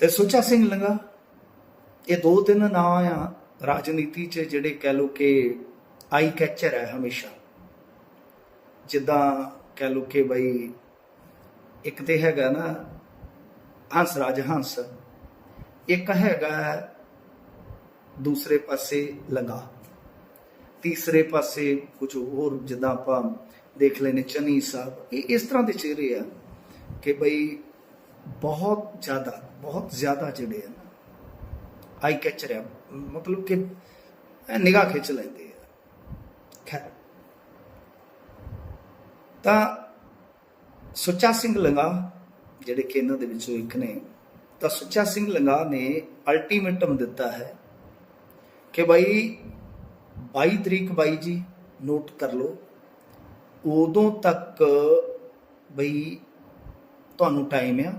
ਤੇ ਸੁੱਚਾ ਸਿੰਘ ਲੰਗਾ, ਇਹ ਦੋ ਤਿੰਨ ਨਾਂ ਆ ਰਾਜਨੀਤੀ 'ਚ ਜਿਹੜੇ ਕਹਿ ਲੋ ਕਿ ਆਈ ਕੈਚਰ ਹੈ ਹਮੇਸ਼ਾ। ਜਿੱਦਾਂ ਕਹਿ ਲੋ ਕਿ ਬਈ ਇੱਕ ਤੇ ਹੈਗਾ ਨਾ ਹੰਸ ਰਾਜ ਹੰਸ, ਇੱਕ ਹੈਗਾ ਦੂਸਰੇ ਪਾਸੇ ਲੰਗਾ, ਤੀਸਰੇ ਪਾਸੇ ਕੁਝ ਹੋਰ ਜਿੱਦਾਂ ਆਪਾਂ ਦੇਖ ਲੈਨੇ ਚਨੀ ਸਾਹਿਬ। ਇਹ ਇਸ ਤਰ੍ਹਾਂ ਦੇ ਚਿਹਰੇ ਆ ਕਿ ਬਈ ਬਹੁਤ ਜ਼ਿਆਦਾ ਬਹੁਤ ਜ਼ਿਆਦਾ ਜਿਹੜੇ ਆ ਨਾ, ਆਈ ਕੈਚਰ ਆ, ਮਤਲਬ ਕਿ ਨਿਗਾਹ ਖਿੱਚ ਲੈਂਦੇ ਆ। ਖੈਰ। ਤਾਂ ਸੁੱਚਾ ਸਿੰਘ ਲੰਗਾ, ਜਿਹੜੇ ਕਿ ਇਹਨਾਂ ਦੇ ਵਿੱਚੋਂ ਇੱਕ ਨੇ, ਤਾਂ ਸੁੱਚਾ ਸਿੰਘ ਲੰਗਾ ਨੇ ਅਲਟੀਮੇਟਮ ਦਿੱਤਾ ਹੈ ਕਿ ਭਾਈ 22 ਤਰੀਕ ਬਾਈ ਜੀ ਨੋਟ ਕਰ ਲਓ, ਉਦੋਂ ਤੱਕ ਬਈ ਤੁਹਾਨੂੰ ਟਾਈਮ ਆ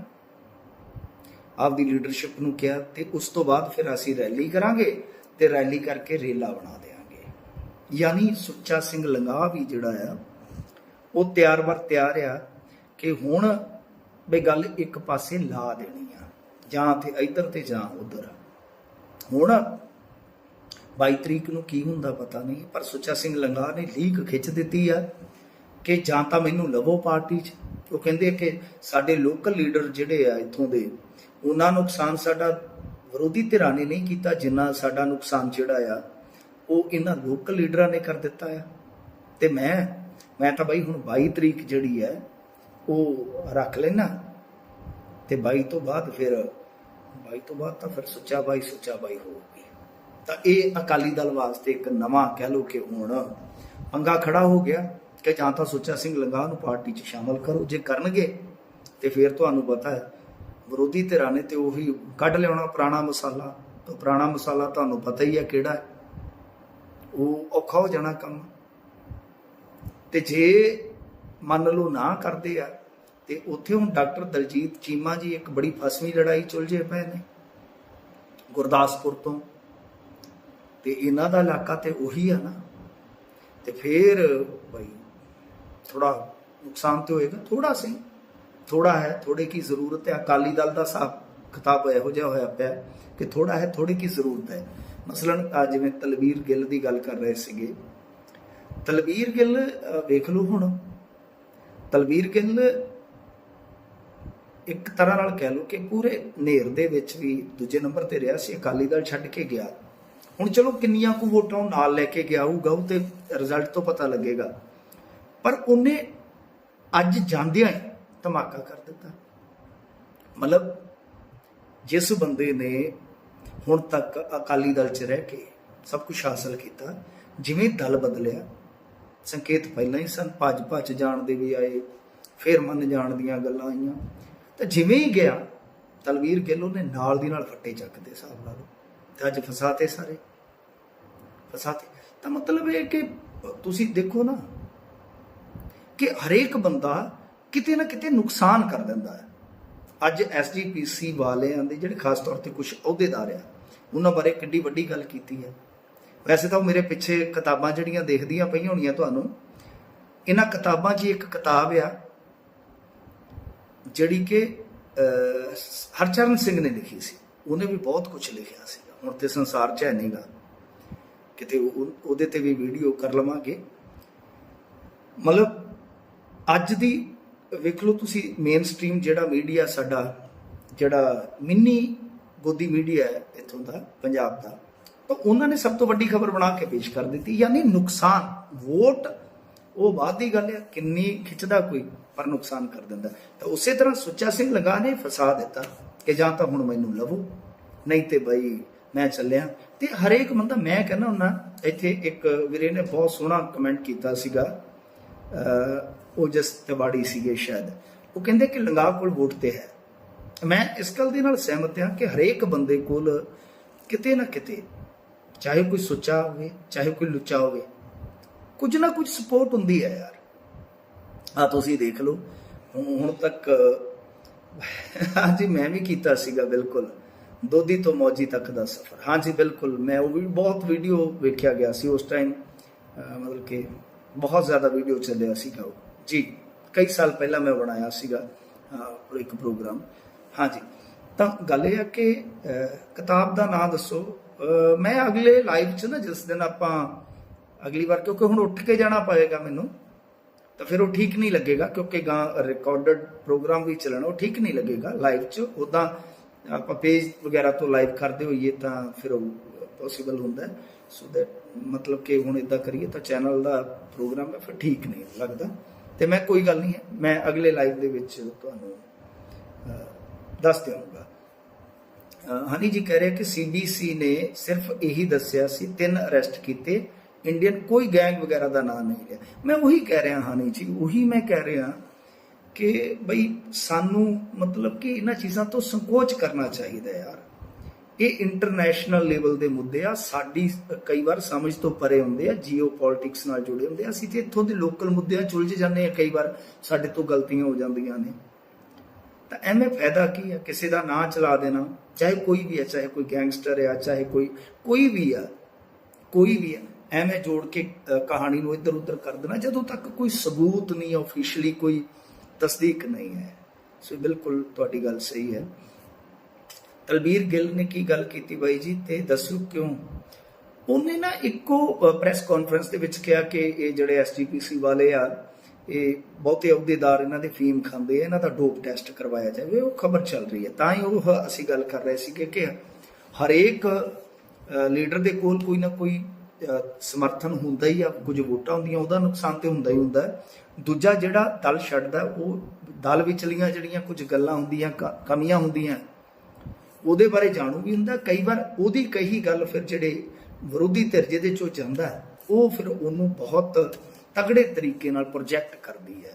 ਆਪਦੀ ਲੀਡਰਸ਼ਿਪ ਨੂੰ ਕਿਹਾ ਤੇ ਉਸ ਤੋਂ ਬਾਅਦ ਫਿਰ ਅਸੀਂ ਰੈਲੀ ਕਰਾਂਗੇ ਤੇ ਰੈਲੀ ਕਰਕੇ ਰੇਲਾ ਬਣਾ ਦੇਾਂਗੇ ਯਾਨੀ ਸੁੱਚਾ ਸਿੰਘ ਲੰਗਾ ਵੀ ਜਿਹੜਾ ਆ, ਉਹ ਤਿਆਰ ਵਰ ਤਿਆਰ ਆ ਕਿ ਹੁਣ ਬਈ ਗੱਲ ਇੱਕ ਪਾਸੇ ਲਾ ਦੇਣੀ ਆ, ਜਾਂ ਤੇ ਇੱਧਰ ਤੇ ਜਾਂ ਉਧਰ। ਹੁਣ 22 ਤਰੀਕ ਨੂੰ ਕੀ ਹੁੰਦਾ ਪਤਾ ਨਹੀਂ, ਪਰ ਸੁੱਚਾ ਸਿੰਘ ਲੰਗਾ ਨੇ ਲੀਕ ਖਿੱਚ ਦਿੱਤੀ ਆ ਕਿ ਜਾਂ ਤਾਂ ਮੈਨੂੰ ਲਵੋ ਪਾਰਟੀ 'ਚ। ਉਹ ਕਹਿੰਦੇ ਕਿ ਸਾਡੇ ਲੋਕਲ ਲੀਡਰ ਜਿਹੜੇ ਆ ਇੱਥੋਂ ਦੇ ਉਹਨਾਂ ਨੁਕਸਾਨ ਸਾਡਾ ਵਿਰੋਧੀ ਧਿਰਾਂ ਨੇ ਨਹੀਂ ਕੀਤਾ, ਜਿੰਨਾ ਸਾਡਾ ਨੁਕਸਾਨ ਜਿਹੜਾ ਆ, ਉਹ ਇਹਨਾਂ ਲੋਕਲ ਲੀਡਰਾਂ ਨੇ ਕਰ ਦਿੱਤਾ ਆ। ਤੇ ਮੈਂ ਮੈਂ ਤਾਂ ਬਾਈ ਹੁਣ 22 ਤਰੀਕ ਜਿਹੜੀ ਹੈ ਉਹ ਰੱਖ ਲੈਣਾ ਤੇ 22 ਤੋਂ ਬਾਅਦ ਫਿਰ 22 ਤੋਂ ਬਾਅਦ ਤਾਂ ਫਿਰ ਸੁੱਚਾ ਬਾਈ ਸੁੱਚਾ ਬਾਈ ਹੋਊਗੀ। ਤਾਂ ਇਹ ਅਕਾਲੀ ਦਲ ਵਾਸਤੇ ਇੱਕ ਨਵਾਂ ਕਹਿ ਲੋ ਕਿ ਹੁਣ ਪੰਗਾ ਖੜਾ ਹੋ ਗਿਆ ਕਿ ਜਾਂ ਤਾਂ ਸੁੱਚਾ ਸਿੰਘ ਲੰਗਾ ਨੂੰ ਪਾਰਟੀ 'ਚ ਸ਼ਾਮਲ ਕਰੋ, ਜੇ ਕਰਨਗੇ, ਤੇ ਫਿਰ ਤੁਹਾਨੂੰ ਪਤਾ ਹੈ ਵਿਰੋਧੀ ਧਿਰਾਂ ਨੇ ਤੇ ਉਹੀ ਕੱਢ ਲਿਆਉਣਾ ਪੁਰਾਣਾ ਮਸਾਲਾ। ਤਾਂ ਪੁਰਾਣਾ ਮਸਾਲਾ ਤੁਹਾਨੂੰ ਪਤਾ ਹੀ ਹੈ ਕਿਹੜਾ ਹੈ। ਉਹ ਔਖਾ ਹੋ ਜਾਣਾ ਕੰਮ। ਤੇ ਜੇ ਮੰਨ ਲਓ ਨਾ ਕਰਦੇ ਆ, ਤੇ ਉੱਥੇ ਹੁਣ ਡਾਕਟਰ ਦਲਜੀਤ ਚੀਮਾ ਜੀ ਇੱਕ ਬੜੀ ਫਸਵੀਂ ਲੜਾਈ ਚੁਲਝੇ ਪਏ ਨੇ, ਗੁਰਦਾਸਪੁਰ ਤੋਂ। ਤੇ ਇਹਨਾਂ ਦਾ ਇਲਾਕਾ ਤੇ ਉਹੀ ਆ ਨਾ। ਤੇ ਫੇਰ ਬਈ ਥੋੜਾ ਨੁਕਸਾਨ ਤੇ ਹੋਏਗਾ ਥੋੜਾ ਸਹੀ। ਥੋੜਾ ਹੈ ਥੋੜੇ ਕੀ ਜ਼ਰੂਰਤ ਹੈ? ਅਕਾਲੀ ਦਲ ਦਾ ਹਿਸਾਬ ਕਿਤਾਬ ਇਹੋ ਜਿਹਾ ਹੋਇਆ ਪਿਆ ਕਿ ਥੋੜਾ ਹੈ ਥੋੜੇ ਕੀ ਜ਼ਰੂਰਤ ਹੈ? ਮਸਲਨ ਜਿਵੇਂ ਤਲਵੀਰ ਗਿੱਲ ਦੀ ਗੱਲ ਕਰ ਰਹੇ ਸੀਗੇ। ਤਲਵੀਰ ਗਿੱਲ ਵੇਖ ਲਓ ਹੁਣ। ਤਲਵੀਰ ਗਿੱਲ ਇੱਕ ਤਰ੍ਹਾਂ ਨਾਲ ਕਹਿ ਲਓ ਕਿ ਪੂਰੇ ਨੇਰ ਦੇ ਵਿੱਚ ਵੀ ਦੂਜੇ ਨੰਬਰ ਤੇ ਰਿਹਾ ਸੀ, ਅਕਾਲੀ ਦਲ ਛੱਡ ਕੇ ਗਿਆ। ਹੁਣ ਚਲੋ ਕਿੰਨੀਆਂ ਕੁ ਵੋਟਾਂ ਉਹ ਨਾਲ ਲੈ ਕੇ ਗਿਆ ਹੋਊਗਾ, ਉਹ ਤੇ ਰਿਜ਼ਲਟ ਤੋਂ ਪਤਾ ਲੱਗੇਗਾ। ਪਰ ਉਹਨੇ ਅੱਜ ਜਾਂਦਿਆਂ ਹੀ ਧਮਾਕਾ ਕਰ ਦਿੱਤਾ। ਮਤਲਬ ਜਿਸ ਬੰਦੇ ਨੇ ਹੁਣ ਤੱਕ ਅਕਾਲੀ ਦਲ 'ਚ ਰਹਿ ਕੇ ਸਭ ਕੁਝ ਹਾਸਲ ਕੀਤਾ, ਜਿਵੇਂ ਦਲ ਬਦਲਿਆ, ਸੰਕੇਤ ਪਹਿਲਾਂ ਹੀ ਸਨ, ਭਾਜਪਾ ਚ ਜਾਣ ਦੇ ਵੀ ਆਏ, ਫਿਰ ਮੰਨ ਜਾਣ ਦੀਆਂ ਗੱਲਾਂ ਆਈਆਂ। ਤਾਂ ਜਿਵੇਂ ਹੀ ਗਿਆ, ਤਲਵੀਰ ਗਿੱਲੋਂ ਨੇ ਨਾਲ ਦੀ ਨਾਲ ਫੱਟੇ ਚੱਕਦੇ ਹਿਸਾਬ ਲਾ ਲਓ। ਤੇ ਅੱਜ ਫਸਾਤੇ ਸਾਰੇ। ਫਸਾਤੇ। ਤਾਂ ਮਤਲਬ ਇਹ ਕਿ ਤੁਸੀਂ ਦੇਖੋ ਨਾ ਕਿ ਹਰੇਕ ਬੰਦਾ ਕਿਤੇ ਨਾ ਕਿਤੇ ਨੁਕਸਾਨ ਕਰ ਦਿੰਦਾ ਹੈ। ਅੱਜ ਐਸਜੀਪੀਸੀ ਵਾਲਿਆਂ ਦੇ ਜਿਹੜੇ ਖਾਸ ਤੌਰ ਤੇ ਕੁਝ ਅਹੁਦੇਦਾਰ ਆ, ਉਹਨਾਂ ਬਾਰੇ ਕਿੰਨੀ ਵੱਡੀ ਗੱਲ ਕੀਤੀ ਹੈ। ਵੈਸੇ ਤਾਂ ਉਹ ਮੇਰੇ ਪਿੱਛੇ ਕਿਤਾਬਾਂ ਜਿਹੜੀਆਂ ਦੇਖਦੀਆਂ ਪਈਆਂ ਹੋਣੀਆਂ ਤੁਹਾਨੂੰ, ਇਹਨਾਂ ਕਿਤਾਬਾਂ 'ਚ ਇੱਕ ਕਿਤਾਬ ਆ, ਜਿਹੜੀ ਕਿ ਹਰਚਰਨ ਸਿੰਘ ਨੇ ਲਿਖੀ ਸੀ। ਉਹਨੇ ਵੀ ਬਹੁਤ ਕੁਝ ਲਿਖਿਆ ਸੀ ਹੁਣ ਤੇ ਸੰਸਾਰ 'ਚ ਹੈ ਨਹੀਂਗਾ ਕਿਤੇ ਉਹ- ਉਹਦੇ ਤੇ ਵੀ ਵੀਡੀਓ ਕਰ ਲਵਾਂਗੇ। ਮਤਲਬ ਅੱਜ ਦੀ ਵੇਖ ਲਓ ਤੁਸੀਂ ਮੇਨ ਸਟ੍ਰੀਮ ਜਿਹੜਾ ਮੀਡੀਆ ਸਾਡਾ, ਜਿਹੜਾ ਮਿੰਨੀ ਗੋਦੀ ਮੀਡੀਆ ਹੈ ਇੱਥੋਂ ਦਾ, ਪੰਜਾਬ ਦਾ, ਤਾਂ ਉਹਨਾਂ ਨੇ ਸਭ ਤੋਂ ਵੱਡੀ ਖਬਰ ਬਣਾ ਕੇ ਪੇਸ਼ ਕਰ ਦਿੱਤੀ, ਯਾਨੀ ਨੁਕਸਾਨ, ਵੋਟ, ਉਹ ਬਾਅਦ ਦੀ ਗੱਲ ਹੈ, ਕਿੰਨੀ ਖਿੱਚਦਾ ਕੋਈ, ਪਰ ਨੁਕਸਾਨ ਕਰ ਦਿੰਦਾ। ਤਾਂ ਉਸੇ ਤਰ੍ਹਾਂ ਸੁੱਚਾ ਸਿੰਘ ਲੰਗਾ ਨੇ ਫਸਾ ਦਿੱਤਾ ਕਿ ਜਾਂ ਤਾਂ ਹੁਣ ਮੈਨੂੰ ਲਵੋ, ਨਹੀਂ ਤੇ ਬਈ ਮੈਂ ਚੱਲਿਆ। ਤੇ ਹਰੇਕ ਬੰਦਾ, ਮੈਂ ਕਹਿੰਦਾ ਹੁੰਨਾ ਇੱਥੇ ਇੱਕ ਵੀਰੇ ਨੇ ਬਹੁਤ ਸੋਹਣਾ ਕਮੈਂਟ ਕੀਤਾ ਸੀਗਾ ਅਹ ਉਹ ਜਸ ਤਿਵਾੜੀ ਸੀਗੇ ਸ਼ਾਇਦ, ਉਹ ਕਹਿੰਦੇ ਕਿ ਲੰਗਾ ਕੋਲ ਵੋਟ ਤੇ ਹੈ। ਮੈਂ ਇਸ ਗੱਲ ਦੇ ਨਾਲ ਸਹਿਮਤ ਹਾਂ ਕਿ ਹਰੇਕ ਬੰਦੇ ਕੋਲ ਕਿਤੇ ਨਾ ਕਿਤੇ, ਚਾਹੇ ਕੋਈ ਸੁੱਚਾ ਹੋਵੇ, ਚਾਹੇ ਕੋਈ ਲੁੱਚਾ ਹੋਵੇ, ਕੁਝ ਨਾ ਕੁਝ ਸਪੋਰਟ ਹੁੰਦੀ ਹੈ ਯਾਰ। ਆ ਤੁਸੀਂ ਦੇਖ ਲਓ, ਹੁਣ ਹੁਣ ਤੱਕ ਹਾਂਜੀ ਮੈਂ ਵੀ ਕੀਤਾ ਸੀਗਾ, ਬਿਲਕੁਲ। ਦੋਦੀ ਤੋਂ ਮੌਜੀ ਤੱਕ ਦਾ ਸਫ਼ਰ। ਹਾਂਜੀ ਬਿਲਕੁਲ। ਮੈਂ ਉਹ ਵੀ ਬਹੁਤ ਵੀਡੀਓ ਵੇਖਿਆ ਗਿਆ ਸੀ ਉਸ ਟਾਈਮ ਮਤਲਬ ਕਿ ਬਹੁਤ ਜ਼ਿਆਦਾ ਵੀਡੀਓ ਚੱਲਿਆ ਸੀਗਾ ਉਹ। ਜੀ, ਕਈ ਸਾਲ ਪਹਿਲਾਂ ਮੈਂ ਬਣਾਇਆ ਸੀਗਾ ਇੱਕ ਪ੍ਰੋਗਰਾਮ। ਹਾਂਜੀ ਤਾਂ ਗੱਲ ਇਹ ਹੈ ਕਿ ਕਿਤਾਬ ਦਾ ਨਾਮ ਦੱਸੋ। ਮੈਂ ਅਗਲੇ ਲਾਈਵ 'ਚ ਨਾ, ਜਿਸ ਦਿਨ ਆਪਾਂ ਅਗਲੀ ਵਾਰ, ਕਿਉਂਕਿ ਹੁਣ ਉੱਠ ਕੇ ਜਾਣਾ ਪਏਗਾ ਮੈਨੂੰ, ਤਾਂ ਫਿਰ ਉਹ ਠੀਕ ਨਹੀਂ ਲੱਗੇਗਾ, ਕਿਉਂਕਿ ਗਾਂ ਰਿਕਾਰਡਡ ਪ੍ਰੋਗਰਾਮ ਵੀ ਚੱਲਣਾ, ਉਹ ਠੀਕ ਨਹੀਂ ਲੱਗੇਗਾ ਲਾਈਵ 'ਚ। ਉਦਾਂ ਆਪਾਂ ਪੇਜ ਵਗੈਰਾ ਤੋਂ ਲਾਈਵ ਕਰਦੇ ਹੋਈਏ ਤਾਂ ਫਿਰ ਉਹ ਪੋਸੀਬਲ ਹੁੰਦਾ। ਸੋ ਦੈਟ ਮਤਲਬ ਕਿ ਹੁਣ ਇਦਾਂ ਕਰੀਏ ਤਾਂ ਚੈਨਲ ਦਾ ਪ੍ਰੋਗਰਾਮ ਹੈ, ਫਿਰ ਠੀਕ ਨਹੀਂ ਲੱਗਦਾ। ਤੇ ਮੈਂ ਕੋਈ ਗੱਲ ਨਹੀਂ ਹੈ ਮੈਂ ਅਗਲੇ ਲਾਈਵ ਦੇ ਵਿੱਚ ਤੁਹਾਨੂੰ ਦੱਸ ਦਿਆਂਗਾ ਹਨੀ ਜੀ ਕਹਿ ਰਹੇ ਕਿ ਸੀਬੀਸੀ ਨੇ ਸਿਰਫ ਇਹੀ ਦੱਸਿਆ ਸੀ, ਤਿੰਨ ਅਰੈਸਟ ਕੀਤੇ ਇੰਡੀਅਨ ਕੋਈ ਗੈਂਗ ਵਗੈਰਾ ਦਾ ਨਾਮ ਨਹੀਂ ਲਿਆ। ਮੈਂ ਉਹੀ ਕਹਿ ਰਿਹਾ ਹਨੀ ਜੀ, ਉਹੀ ਮੈਂ ਕਹਿ ਰਿਹਾ ਕਿ ਬਈ ਸਾਨੂੰ ਮਤਲਬ ਕਿ ਇਹਨਾਂ ਚੀਜ਼ਾਂ ਤੋਂ ਸੰਕੋਚ ਕਰਨਾ ਚਾਹੀਦਾ ਯਾਰ। ਇਹ ਇੰਟਰਨੈਸ਼ਨਲ ਲੈਵਲ ਦੇ ਮੁੱਦੇ ਆ। ਸਾਡੀ ਕਈ ਵਾਰ ਸਮਝ ਤੋਂ ਪਰੇ ਹੁੰਦੇ ਆ ਜੀਓ ਪੋਲਿਟਿਕਸ ਨਾਲ ਜੁੜੇ ਹੁੰਦੇ ਆ। ਅਸੀਂ ਤੇ ਇੱਥੋਂ ਦੇ ਲੋਕਲ ਮੁੱਦਿਆਂ ਚੁਲਝ ਜਾਂਦੇ ਆ, ਕਈ ਵਾਰ ਸਾਡੇ ਤੋਂ ਗਲਤੀਆਂ ਹੋ ਜਾਂਦੀਆਂ ਨੇ। ਤਾਂ ਐਵੇਂ ਫਾਇਦਾ ਕੀ ਆ? ਕਿਸੇ ਦਾ ਨਾਂ ਚਲਾ ਦੇਣਾ, ਚਾਹੇ ਕੋਈ ਵੀ ਆ, ਚਾਹੇ ਕੋਈ ਗੈਂਗਸਟਰ ਆ, ਚਾਹੇ ਕੋਈ ਕੋਈ ਵੀ ਆ, ਕੋਈ ਵੀ ਆ, ਐਵੇਂ ਜੋੜ ਕੇ ਕਹਾਣੀ ਨੂੰ ਇੱਧਰ ਉੱਧਰ ਕਰ ਦੇਣਾ। ਜਦੋਂ ਤੱਕ ਕੋਈ ਸਬੂਤ ਨਹੀਂ ਆਫੀਸ਼ੀਅਲੀ ਕੋਈ ਤਸਦੀਕ ਨਹੀਂ ਹੈ। ਸੋ ਬਿਲਕੁਲ ਤੁਹਾਡੀ ਗੱਲ ਸਹੀ ਹੈ। ਤਲਬੀਰ ਗਿੱਲ ਨੇ ਕੀ ਗੱਲ ਕੀਤੀ ਬਾਈ ਜੀ ਤੇ ਦੱਸਿਓ ਕਿਉਂ? ਉਹਨੇ ਨਾ ਇੱਕੋ ਪ੍ਰੈਸ ਕਾਨਫਰੰਸ ਦੇ ਵਿੱਚ ਕਿਹਾ ਕਿ ਇਹ ਜਿਹੜੇ ਐਸਜੀਪੀਸੀ ਵਾਲੇ ਆ, ਇਹ ਬਹੁਤੇ ਅਹੁਦੇਦਾਰ ਇਹਨਾਂ ਦੇ ਫੀਮ ਖਾਂਦੇ ਆ, ਇਹਨਾਂ ਦਾ ਡੋਪ ਟੈਸਟ ਕਰਵਾਇਆ ਜਾਵੇ, ਉਹ ਖਬਰ ਚੱਲ ਰਹੀ ਹੈ। ਤਾਂ ਹੀ ਉਹ ਅਸੀਂ ਗੱਲ ਕਰ ਰਹੇ ਸੀ ਕਿ ਹਰੇਕ ਲੀਡਰ ਦੇ ਕੋਲ ਕੋਈ ਨਾ ਕੋਈ ਸਮਰਥਨ ਹੁੰਦਾ ਹੀ ਆ, ਕੁਝ ਵੋਟਾਂ ਹੁੰਦੀਆਂ, ਉਹਦਾ ਨੁਕਸਾਨ ਤੇ ਹੁੰਦਾ ਹੀ ਹੁੰਦਾ। ਦੂਜਾ ਜਿਹੜਾ ਦਲ ਛੱਡਦਾ, ਉਹ ਦਲ ਵਿਚਲੀਆਂ ਜਿਹੜੀਆਂ ਕੁਝ ਗੱਲਾਂ ਹੁੰਦੀਆਂ, ਕ- ਕਮੀਆਂ ਹੁੰਦੀਆਂ ਉਹਦੇ ਬਾਰੇ ਜਾਣੂ ਵੀ ਹੁੰਦਾ ਕਈ ਵਾਰ ਉਹਦੀ ਕਹੀ ਗੱਲ ਫਿਰ ਜਿਹੜੇ ਵਿਰੋਧੀ ਧਿਰ ਜਿਹਦੇ ਚੋਂ ਜਾਂਦਾ ਉਹ ਫਿਰ ਉਹਨੂੰ ਬਹੁਤ ਤਗੜੇ ਤਰੀਕੇ ਨਾਲ ਪ੍ਰੋਜੈਕਟ ਕਰਦੀ ਹੈ।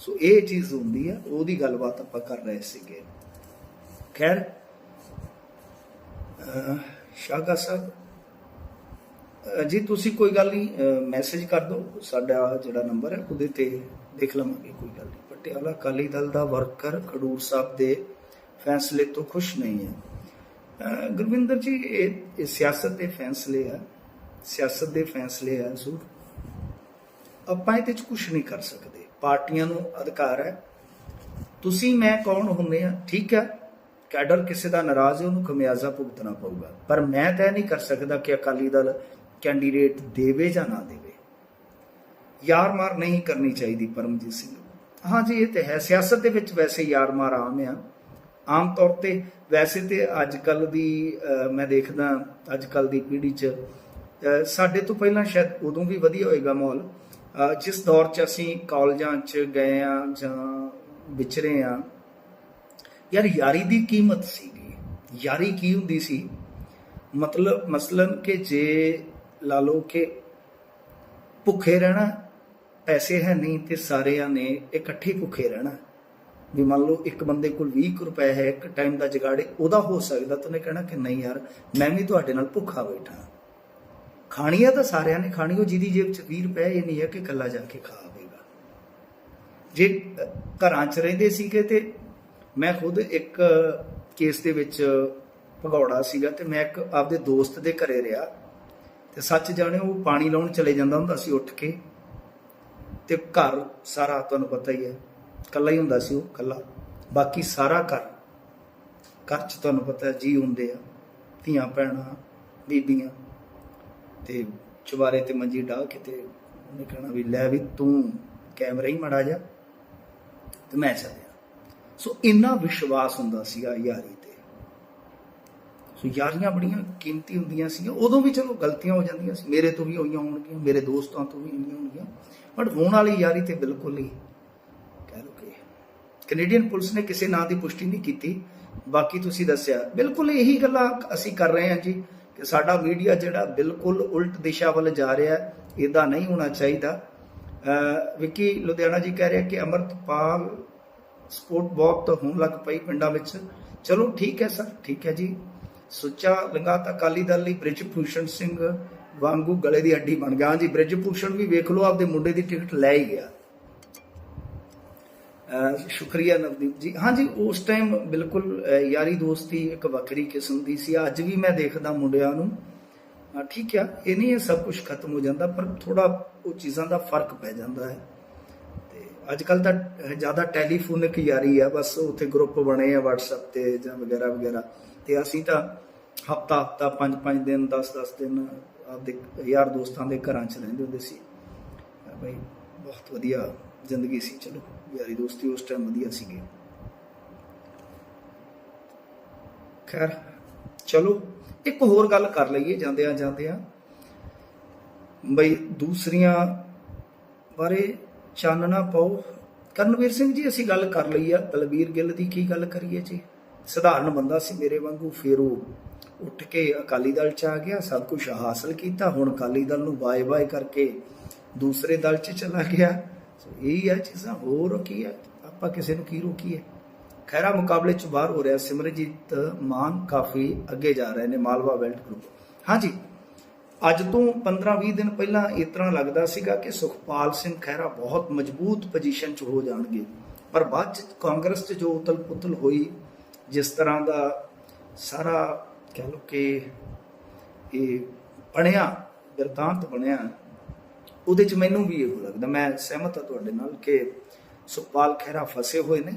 ਸੋ ਇਹ ਚੀਜ਼ ਹੁੰਦੀ ਹੈ ਉਹਦੀ ਗੱਲਬਾਤ ਆਪਾਂ ਕਰ ਰਹੇ ਸੀਗੇ। ਖੈਰ ਅਹ, ਸ਼ਾਗਾ ਸਾਹਿਬ ਜੀ ਤੁਸੀਂ ਕੋਈ ਗੱਲ ਨਹੀਂ ਮੈਸੇਜ ਕਰ ਦਿਓ ਸਾਡਾ ਜਿਹੜਾ ਨੰਬਰ ਹੈ ਉਹਦੇ ਤੇ ਦੇਖ ਲਵਾਂਗੇ ਕੋਈ ਗੱਲ ਨਹੀਂ। ਪਟਿਆਲਾ ਅਕਾਲੀ ਦਲ ਦਾ ਵਰਕਰ ਖਡੂਰ ਸਾਹਿਬ ਦੇ ਫੈਸਲੇ ਤੋਂ ਖੁਸ਼ ਨਹੀਂ ਹੈ। ਗੁਰਵਿੰਦਰ ਜੀ, ਇਹ ਸਿਆਸਤ ਦੇ ਫੈਸਲੇ ਆ। ਸਿਆਸਤ ਦੇ ਫੈਸਲੇ ਆ, ਜ਼ਰੂਰ। ਆਪਾਂ ਇਹਦੇ ਚ ਕੁਝ ਨਹੀਂ ਕਰ ਸਕਦੇ। ਪਾਰਟੀਆਂ ਨੂੰ ਅਧਿਕਾਰ ਹੈ। ਤੁਸੀਂ, ਮੈਂ ਕੌਣ ਹੁੰਦੇ ਆ? ਠੀਕ ਹੈ। ਕੈਡਰ ਕਿਸੇ ਦਾ ਨਾਰਾਜ਼ ਹੈ, ਉਹਨੂੰ ਖਮਿਆਜ਼ਾ ਭੁਗਤਣਾ ਪਊਗਾ। ਪਰ ਮੈਂ ਤੈਅ ਨਹੀਂ ਕਰ ਸਕਦਾ ਕਿ ਅਕਾਲੀ ਦਲ ਕੈਂਡੀਡੇਟ ਦੇਵੇ ਜਾਂ ਨਾ ਦੇਵੇ। ਯਾਰ ਮਾਰ ਨਹੀਂ ਕਰਨੀ ਚਾਹੀਦੀ ਪਰਮਜੀਤ ਸਿੰਘ ਨੂੰ। ਹਾਂ ਜੀ, ਇਹ ਤੇ ਹੈ। ਸਿਆਸਤ ਦੇ ਵਿੱਚ ਵੈਸੇ ਯਾਰ ਮਾਰ ਆਮ ਆ। ਆਮ ਤੌਰ ਤੇ ਵੈਸੇ ਤੇ ਅੱਜ ਕੱਲ ਦੀ ਮੈਂ ਦੇਖਦਾ ਅੱਜ ਕੱਲ ਦੀ ਪੀੜ੍ਹੀ 'ਚ ਸਾਡੇ ਤੋਂ ਪਹਿਲਾਂ ਸ਼ਾਇਦ ਉਦੋਂ ਵੀ ਵਧੀਆ ਹੋਏਗਾ ਮਾਹੌਲ ਜਿਸ ਦੌਰ 'ਚ ਅਸੀਂ ਕਾਲਜਾਂ 'ਚ ਗਏ ਆ ਜਾਂ ਵਿਚਰੇ ਆ, ਯਾਰ ਯਾਰੀ ਦੀ ਕੀਮਤ ਸੀਗੀ। ਯਾਰੀ ਕੀ ਹੁੰਦੀ ਸੀ? ਮਤਲਬ ਮਸਲਨ ਕਿ ਜੇ ਲਾ ਲਓ ਕਿ ਭੁੱਖੇ ਰਹਿਣਾ, ਪੈਸੇ ਹੈ ਨਹੀਂ ਤੇ ਸਾਰਿਆਂ ਨੇ ਇਕੱਠੇ ਭੁੱਖੇ ਰਹਿਣਾ। ਵੀ ਮੰਨ ਲਓ ਇੱਕ ਬੰਦੇ ਕੋਲ 20 ਕੁ ਰੁਪਏ ਹੈ, ਇੱਕ ਟਾਈਮ ਦਾ ਜਗਾੜੇ ਉਹਦਾ ਹੋ ਸਕਦਾ ਤਾਂ ਉਹਨੇ ਕਹਿਣਾ ਕਿ ਨਹੀਂ ਯਾਰ, ਮੈਂ ਵੀ ਤੁਹਾਡੇ ਨਾਲ ਭੁੱਖਾ ਬੈਠਾ ਖਾਣੀ ਆ ਤਾਂ ਸਾਰਿਆਂ ਨੇ ਖਾਣੀ ਉਹ ਜਿਹਦੀ ਜੇਬ 'ਚ 20 ਰੁਪਏ ਇਹ ਨਹੀਂ ਹੈ ਕਿ ਇਕੱਲਾ ਜਾ ਕੇ ਖਾ ਆਵੇਗਾ ਜੇ ਘਰਾਂ 'ਚ ਰਹਿੰਦੇ ਸੀਗੇ ਤੇ ਮੈਂ ਖੁਦ ਇੱਕ ਕੇਸ ਦੇ ਵਿੱਚ ਭਗੌੜਾ ਸੀਗਾ ਤੇ ਮੈਂ ਇੱਕ ਆਪਦੇ ਦੋਸਤ ਦੇ ਘਰੇ ਰਿਹਾ। ਤੇ ਸੱਚ ਜਾਣੇ ਉਹ ਪਾਣੀ ਲਾਉਣ ਚਲੇ ਜਾਂਦਾ ਹੁੰਦਾ ਸੀ ਉੱਠ ਕੇ। ਤੇ ਘਰ ਸਾਰਾ ਤੁਹਾਨੂੰ ਪਤਾ ਹੀ ਹੈ ਕੱਲਾ ਹੀ ਹੁੰਦਾ ਸੀ ਉਹ, ਕੱਲਾ। ਬਾਕੀ ਸਾਰਾ ਘਰ ਘਰ 'ਚ ਤੁਹਾਨੂੰ ਪਤਾ ਹੈ ਜੀ ਹੁੰਦੇ ਆ, ਧੀਆਂ, ਭੈਣਾਂ, ਬੀਬੀਆਂ। ਤੇ ਚੁਬਾਰੇ ਤੇ ਮੰਜੀ ਢਾ ਕੇ ਤੇ ਉਹਨੇ ਕਹਿਣਾ ਵੀ ਲੈ ਵੀ ਤੂੰ ਕੈਮਰਾ ਹੀ ਮੜਾ ਜਾ ਤੇ ਮੈਂ ਚੱਲਿਆ। ਸੋ ਇੰਨਾ ਵਿਸ਼ਵਾਸ ਹੁੰਦਾ ਸੀਗਾ ਯਾਰੀ ਤੇ। ਸੋ ਯਾਰੀਆਂ ਬੜੀਆਂ ਕੀਮਤੀ ਹੁੰਦੀਆਂ ਸੀ, ਉਦੋਂ ਵੀ ਚਲੋ ਗਲਤੀਆਂ ਹੋ ਜਾਂਦੀਆਂ ਸੀ। ਮੇਰੇ ਤੋਂ ਵੀ ਹੋਈਆਂ ਹੋਣਗੀਆਂ, ਮੇਰੇ ਦੋਸਤਾਂ ਤੋਂ ਵੀ ਹੋਈਆਂ ਹੋਣਗੀਆਂ ਬਟ ਹੋਣ ਵਾਲੀ ਯਾਰੀ ਤੇ ਬਿਲਕੁਲ ਹੀ ਕੈਨੇਡੀਅਨ ਪੁਲਿਸ ਨੇ ਕਿਸੇ ਨਾਂ ਦੀ ਪੁਸ਼ਟੀ ਨਹੀਂ ਕੀਤੀ। ਬਾਕੀ ਤੁਸੀਂ ਦੱਸਿਆ, ਬਿਲਕੁਲ ਇਹੀ ਗੱਲਾਂ ਅਸੀਂ ਕਰ ਰਹੇ ਹਾਂ ਜੀ। ਕਿ ਸਾਡਾ ਮੀਡੀਆ ਜਿਹੜਾ ਬਿਲਕੁਲ ਉਲਟ ਦਿਸ਼ਾ ਵੱਲ ਜਾ ਰਿਹਾ ਹੈ ਇਦਾਂ ਨਹੀਂ ਹੋਣਾ ਚਾਹੀਦਾ। ਵਿੱਕੀ ਲੁਧਿਆਣਾ ਜੀ ਕਹਿ ਰਿਹਾ ਕਿ ਅਮਰਤਪਾਲ ਸਪੋਰਟ ਬਹੁਤ ਹੋਣ ਲੱਗ ਪਈ ਪਿੰਡਾਂ ਵਿੱਚ। ਚਲੋ ਠੀਕ ਹੈ ਸਰ, ਠੀਕ ਹੈ ਜੀ। ਸੁੱਚਾ ਲੰਗਾਤ ਅਕਾਲੀ ਦਲ ਲਈ ਬ੍ਰਿਜ ਭੂਸ਼ਣ ਸਿੰਘ ਵਾਂਗੂ ਗਲੇ ਦੀ ਹੱਡੀ ਬਣ ਗਿਆ। ਹਾਂ ਜੀ ਬ੍ਰਿਜ ਭੂਸ਼ਣ ਵੀ ਵੇਖ ਲਓ, ਆਪਦੇ ਮੁੰਡੇ ਦੀ ਟਿਕਟ ਲੈ ਹੀ ਗਿਆ। ਸ਼ੁਕਰੀਆ ਨਵਦੀਪ ਜੀ। ਹਾਂਜੀ, ਉਸ ਟਾਈਮ ਬਿਲਕੁਲ ਯਾਰੀ ਦੋਸਤੀ ਇੱਕ ਵੱਖਰੀ ਕਿਸਮ ਦੀ ਸੀ। ਅੱਜ ਵੀ ਮੈਂ ਦੇਖਦਾ ਮੁੰਡਿਆਂ ਨੂੰ। ਠੀਕ ਆ, ਇਹ ਨਹੀਂ ਇਹ ਸਭ ਕੁਝ ਖਤਮ ਹੋ ਜਾਂਦਾ, ਪਰ ਥੋੜਾ ਉਹ ਚੀਜ਼ਾਂ ਦਾ ਫ਼ਰਕ ਪੈ ਜਾਂਦਾ ਹੈ। ਤੇ ਅੱਜ ਕੱਲ ਤਾਂ ਜ਼ਿਆਦਾ ਟੈਲੀਫੋਨਿਕ ਯਾਰੀ ਆ, ਬਸ ਉੱਥੇ ਗਰੁੱਪ ਬਣੇ ਆ WhatsApp ਤੇ ਜਾਂ ਵਗੈਰਾ ਵਗੈਰਾ। ਤੇ ਅਸੀਂ ਤਾਂ ਹਫਤਾ ਹਫਤਾ, ਪੰਜ ਪੰਜ ਦਿਨ 10 10 ਦਿਨ ਆਪਦੇ ਯਾਰ ਦੋਸਤਾਂ ਦੇ ਘਰਾਂ 'ਚ ਰਹਿੰਦੇ ਹੁੰਦੇ ਸੀ। ਬਈ, ਬਹੁਤ ਵਧੀਆ ਜ਼ਿੰਦਗੀ ਸੀ, ਚਲੋ। ਯਾਰੀ ਦੋਸਤੀ ਉਸ ਟਾਈਮ ਵਧੀਆ ਸੀਗੀ। ਖੈਰ, ਚਲੋ, ਇੱਕ ਹੋਰ ਗੱਲ ਕਰ ਲਈਏ ਜਾਂਦਿਆਂ ਜਾਂਦਿਆਂ। ਬਈ ਦੂਸਰੀਆਂ ਬਾਰੇ ਚਾਨਣਾ ਪਾਓ। ਕਰਨਵੀਰ ਸਿੰਘ ਜੀ, ਅਸੀਂ ਗੱਲ ਕਰ ਲਈ ਆ। ਬਲਬੀਰ ਗਿੱਲ ਦੀ ਕੀ ਗੱਲ ਕਰੀਏ ਜੀ? ਸਧਾਰਨ ਬੰਦਾ ਸੀ ਮੇਰੇ ਵਾਂਗੂ, ਫਿਰ ਉਹ ਉੱਠ ਕੇ ਅਕਾਲੀ ਦਲ ਚ ਆ ਗਿਆ। ਸਭ ਕੁਝ ਹਾਸਲ ਕੀਤਾ। ਹੁਣ ਅਕਾਲੀ ਦਲ ਨੂੰ ਬਾਏ ਬਾਏ ਕਰਕੇ ਦੂਸਰੇ ਦਲ ਚ ਚਲਾ ਗਿਆ। ਇਹ ਆ ਚੀਜ਼ਾਂ, ਹੋਰ ਕੀ ਹੈ ਆਪਾਂ ਕਿਸੇ ਨੂੰ ਕੀ ਰੋਕੀਏ? ਖੈਰਾ ਮੁਕਾਬਲੇ ਚ ਬਾਹਰ ਹੋ ਰਿਹਾ ਸਿਮਰਜੀਤ ਮਾਨ ਕਾਫੀ ਅੱਗੇ ਜਾ ਰਹੇ ਨੇ, ਮਾਲਵਾ ਵੈਲਟ ਗਰੁੱਪ ਹਾਂਜੀ ਅੱਜ ਤੋਂ 15-20 ਦਿਨ ਪਹਿਲਾਂ ਇਸ ਤਰ੍ਹਾਂ ਲੱਗਦਾ ਸੀਗਾ ਕਿ ਸੁਖਪਾਲ ਸਿੰਘ ਖਹਿਰਾ ਬਹੁਤ ਮਜ਼ਬੂਤ ਪੋਜੀਸ਼ਨ 'ਚ ਹੋ ਜਾਣਗੇ। ਪਰ ਬਾਅਦ 'ਚ ਕਾਂਗਰਸ 'ਚ ਜੋ ਉਤਲ-ਪੁਤਲ ਹੋਈ, ਜਿਸ ਤਰ੍ਹਾਂ ਦਾ ਸਾਰਾ ਕਹਿ ਲੋ ਕਿ ਇਹ ਬਣਿਆ ਬਿਰਤਾਂਤ ਬਣਿਆ ਉਹਦੇ 'ਚ ਮੈਨੂੰ ਵੀ ਇਹੋ ਲੱਗਦਾ, ਮੈਂ ਸਹਿਮਤ ਹਾਂ ਤੁਹਾਡੇ ਨਾਲ ਕਿ ਸੁਖਪਾਲ ਖਹਿਰਾ ਫਸੇ ਹੋਏ ਨੇ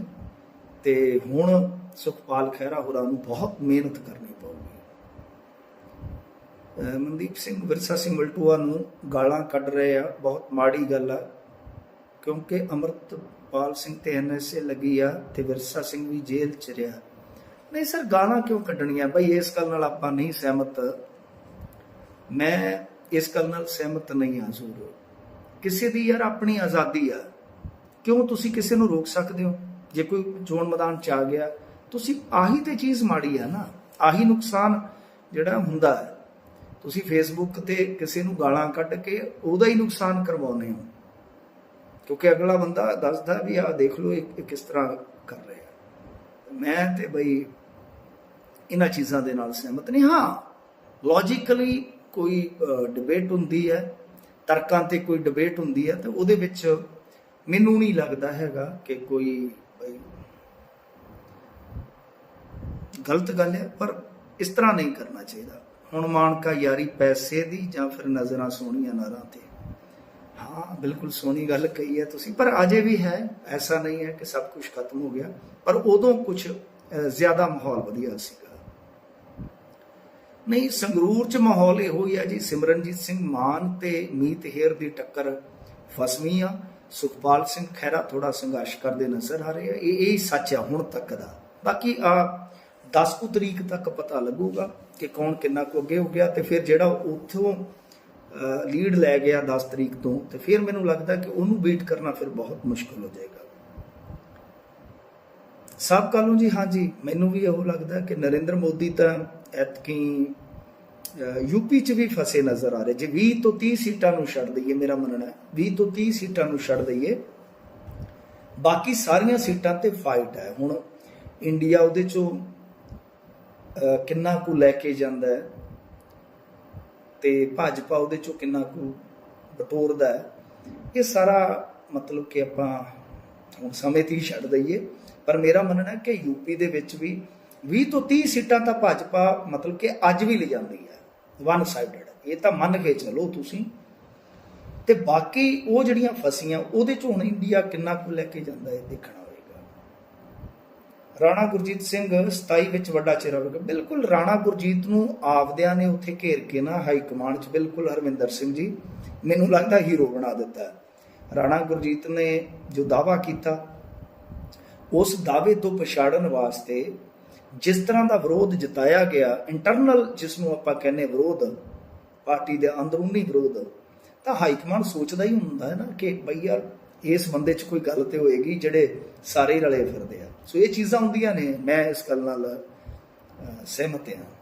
ਤੇ ਹੁਣ ਸੁਖਪਾਲ ਖਹਿਰਾ ਹੋਰਾਂ ਨੂੰ ਬਹੁਤ ਮਿਹਨਤ ਕਰਨੀ ਪਊਗੀ। ਮਨਦੀਪ ਸਿੰਘ ਵਿਰਸਾ ਸਿੰਘ ਵਲਟੂਆ ਨੂੰ ਗਾਲਾਂ ਕੱਢ ਰਹੇ ਆ, ਬਹੁਤ ਮਾੜੀ ਗੱਲ ਆ, ਕਿਉਂਕਿ ਅਮਰਤਪਾਲ ਸਿੰਘ ਤੇ ਐਨਐਸਏ ਲੱਗੀ ਆ ਤੇ ਵਿਰਸਾ ਸਿੰਘ ਵੀ ਜੇਲ੍ਹ ਚ ਰਿਹਾ। ਨਹੀਂ ਸਰ, ਗਾਲਾਂ ਕਿਉਂ ਕੱਢਣੀਆਂ? ਬਈ ਇਸ ਗੱਲ ਨਾਲ ਆਪਾਂ ਨਹੀਂ ਸਹਿਮਤ। ਮੈਂ ਇਸ ਗੱਲ ਨਾਲ ਸਹਿਮਤ ਨਹੀਂ ਹਾਂ ਜ਼ਰੂਰ। ਕਿਸੇ ਦੀ ਯਾਰ ਆਪਣੀ ਆਜ਼ਾਦੀ ਆ। ਕਿਉਂ ਤੁਸੀਂ ਕਿਸੇ ਨੂੰ ਰੋਕ ਸਕਦੇ ਹੋ? ਜੇ ਕੋਈ ਚੋਣ ਮੈਦਾਨ ਚ ਆ ਗਿਆ, ਤੁਸੀਂ ਆਹੀ ਤੇ ਚੀਜ਼ ਮਾੜੀ ਆ ਨਾ। ਆਹੀ ਨੁਕਸਾਨ ਜਿਹੜਾ ਹੁੰਦਾ ਹੈ। ਤੁਸੀਂ ਫੇਸਬੁੱਕ ਤੇ ਕਿਸੇ ਨੂੰ ਗਾਲਾਂ ਕੱਢ ਕੇ ਉਹਦਾ ਹੀ ਨੁਕਸਾਨ ਕਰਵਾਉਂਦੇ ਹੋ। ਕਿਉਂਕਿ ਅਗਲਾ ਬੰਦਾ ਦੱਸਦਾ ਵੀ ਆਹ ਦੇਖ ਲਓ ਇਹ ਕਿਸ ਤਰ੍ਹਾਂ ਕਰ ਰਿਹਾ। ਮੈਂ ਤੇ ਬਈ ਇਹਨਾਂ ਚੀਜ਼ਾਂ ਦੇ ਨਾਲ ਸਹਿਮਤ ਨਹੀਂ। ਹਾਂ ਲੌਜੀਕਲੀ ਕੋਈ ਡਿਬੇਟ ਹੁੰਦੀ ਹੈ, ਤਰਕਾਂ ਤੇ ਕੋਈ ਡਿਬੇਟ ਹੁੰਦੀ ਹੈ, ਤਾਂ ਉਹਦੇ ਵਿੱਚ ਮੈਨੂੰ ਨਹੀਂ ਲੱਗਦਾ ਹੈਗਾ ਕਿ ਕੋਈ ਗਲਤ ਗੱਲ ਹੈ, ਪਰ ਇਸ ਤਰ੍ਹਾਂ ਨਹੀਂ ਕਰਨਾ ਚਾਹੀਦਾ। ਹੁਣ ਮਾਨਕਾ ਯਾਰੀ ਪੈਸੇ ਦੀ ਜਾਂ ਫਿਰ ਨਜ਼ਰਾਂ ਸੋਹਣੀਆਂ ਨਾਰਾਂ ਤੇ। ਹਾਂ, ਬਿਲਕੁਲ ਸੋਹਣੀ ਗੱਲ ਕਹੀ ਹੈ ਤੁਸੀਂ, ਪਰ ਅਜੇ ਵੀ ਹੈ, ਐਸਾ ਨਹੀਂ ਹੈ ਕਿ ਸਭ ਕੁਝ ਖਤਮ ਹੋ ਗਿਆ, ਪਰ ਉਦੋਂ ਕੁਝ ਜ਼ਿਆਦਾ ਮਾਹੌਲ ਵਧੀਆ ਸੀਗਾ। ਨਹੀਂ, ਸੰਗਰੂਰ ਚ ਮਾਹੌਲ ਇਹੋ ਹੀ ਆ ਜੀ। ਸਿਮਰਨਜੀਤ ਸਿੰਘ ਮਾਨ ਤੇ ਮੀਤ ਹੇਰ ਦੀ ਟੱਕਰ ਫਸਵੀਂ ਆ। ਸੁਖਪਾਲ ਸਿੰਘ ਖਹਿਰਾ ਥੋੜਾ ਸੰਘਰਸ਼ ਕਰਦੇ ਨਜ਼ਰ ਆ ਰਹੇ ਆ। ਇਹ ਇਹ ਸੱਚ ਆ ਹੁਣ ਤੱਕ ਦਾ। ਬਾਕੀ, ਆ 10 ਕੁ ਤਰੀਕ ਤੱਕ ਪਤਾ ਲੱਗੂਗਾ ਕਿ ਕੌਣ ਕਿੰਨਾ ਕੁ ਅੱਗੇ ਹੋ ਗਿਆ ਤੇ ਫਿਰ ਜਿਹੜਾ ਉੱਥੋਂ ਲੀਡ ਲੈ ਗਿਆ 10 ਤਰੀਕ ਤੋਂ, ਤੇ ਫਿਰ ਮੈਨੂੰ ਲੱਗਦਾ ਕਿ ਉਹਨੂੰ ਬੀਟ ਕਰਨਾ ਫਿਰ ਬਹੁਤ ਮੁਸ਼ਕਲ ਹੋ ਜਾਏਗਾ। ਸਭ ਨੂੰ ਜੀ ਹਾਂਜੀ ਮੈਨੂੰ ਵੀ ਇਹੋ ਲੱਗਦਾ ਕਿ ਨਰਿੰਦਰ ਮੋਦੀ ਤਾਂ ਐਤਕੀ ਯੂਪੀ ਚ ਵੀ ਫਸੇ ਨਜ਼ਰ ਆ ਰਹੇ। ਜੇ 20 ਤੋਂ 30 ਸੀਟਾਂ ਨੂੰ ਛੱਡ ਦਈਏ, ਮੇਰਾ ਮੰਨਣਾ ਹੈ 20 ਤੋਂ 30 ਸੀਟਾਂ ਨੂੰ ਛੱਡ ਦਈਏ, ਬਾਕੀ ਸਾਰੀਆਂ ਸੀਟਾਂ ਤੇ ਫਾਈਟ ਹੈ। ਹੁਣ ਇੰਡੀਆ ਉਹਦੇ ਚੋਂ ਕਿੰਨਾ ਕੁ ਲੈ ਕੇ ਜਾਂਦਾ ਹੈ ਤੇ ਭਾਜਪਾ ਉਹਦੇ ਚੋਂ ਕਿੰਨਾ ਕੁ ਬਟੋਰਦਾ ਹੈ, ਇਹ ਸਾਰਾ ਮਤਲਬ ਕਿ ਆਪਾਂ ਹੁਣ ਸਮੇਂ ਤੇ ਹੀ ਛੱਡ ਦਈਏ। ਪਰ ਮੇਰਾ ਮੰਨਣਾ ਹੈ ਕਿ ਯੂਪੀ ਦੇ ਵਿੱਚ ਵੀ 20 ਤੋਂ 30 ਸੀਟਾਂ ਤਾਂ ਭਾਜਪਾ ਮਤਲਬ ਕਿ ਅੱਜ ਵੀ ਲੈ ਜਾਂਦੀ ਹੈ ਵਨ ਸਾਈਡਡ ਇਹ ਤਾਂ ਮੰਨ ਕੇ ਚੱਲੋ ਤੁਸੀਂ। ਤੇ ਬਾਕੀ ਉਹ ਜਿਹੜੀਆਂ ਫਸੀਆਂ, ਉਹਦੇ ਚ ਹੁਣ ਇੰਡੀਆ ਕਿੰਨਾ ਕੁ ਲੈ ਕੇ ਜਾਂਦਾ ਹੈ ਦੇਖਣਾ ਹੋਏਗਾ। ਰਾਣਾ ਗੁਰਜੀਤ ਸਿੰਘ 27 ਵਿੱਚ ਵੱਡਾ ਚਿਹਰਾ ਹੋਵੇਗਾ। ਬਿਲਕੁਲ ਰਾਣਾ ਗੁਰਜੀਤ ਨੂੰ ਆਪਦਿਆਂ ਨੇ ਉੱਥੇ ਘੇਰ ਕੇ ਨਾ ਹਾਈ ਕਮਾਂਡ 'ਚ ਬਿਲਕੁਲ ਹਰਮਿੰਦਰ ਸਿੰਘ ਜੀ, ਮੈਨੂੰ ਲੱਗਦਾ ਹੀਰੋ ਬਣਾ ਦਿੱਤਾ। ਰਾਣਾ ਗੁਰਜੀਤ ਨੇ ਜੋ ਦਾਵਾ ਕੀਤਾ, ਉਸ ਦਾਅਵੇ ਤੋਂ ਪਛਾੜਨ ਵਾਸਤੇ ਜਿਸ ਤਰ੍ਹਾਂ ਦਾ ਵਿਰੋਧ ਜਤਾਇਆ ਗਿਆ ਇੰਟਰਨਲ ਜਿਸ ਨੂੰ ਆਪਾਂ ਕਹਿੰਦੇ ਵਿਰੋਧ, ਪਾਰਟੀ ਦੇ ਅੰਦਰੂਨੀ ਵਿਰੋਧ, ਤਾਂ ਹਾਈ ਕਮਾਂਡ ਸੋਚਦਾ ਹੀ ਹੁੰਦਾ ਹੈ ਨਾ ਕਿ ਬਈ ਯਾਰ, ਇਸ ਬੰਦੇ 'ਚ ਕੋਈ ਗੱਲ ਤੇ ਹੋਏਗੀ ਜਿਹੜੇ ਸਾਰੇ ਰਲੇ ਫਿਰਦੇ ਆ। ਸੋ ਇਹ ਚੀਜ਼ਾਂ ਹੁੰਦੀਆਂ ਨੇ, ਮੈਂ ਇਸ ਗੱਲ ਨਾਲ ਸਹਿਮਤ ਹਾਂ।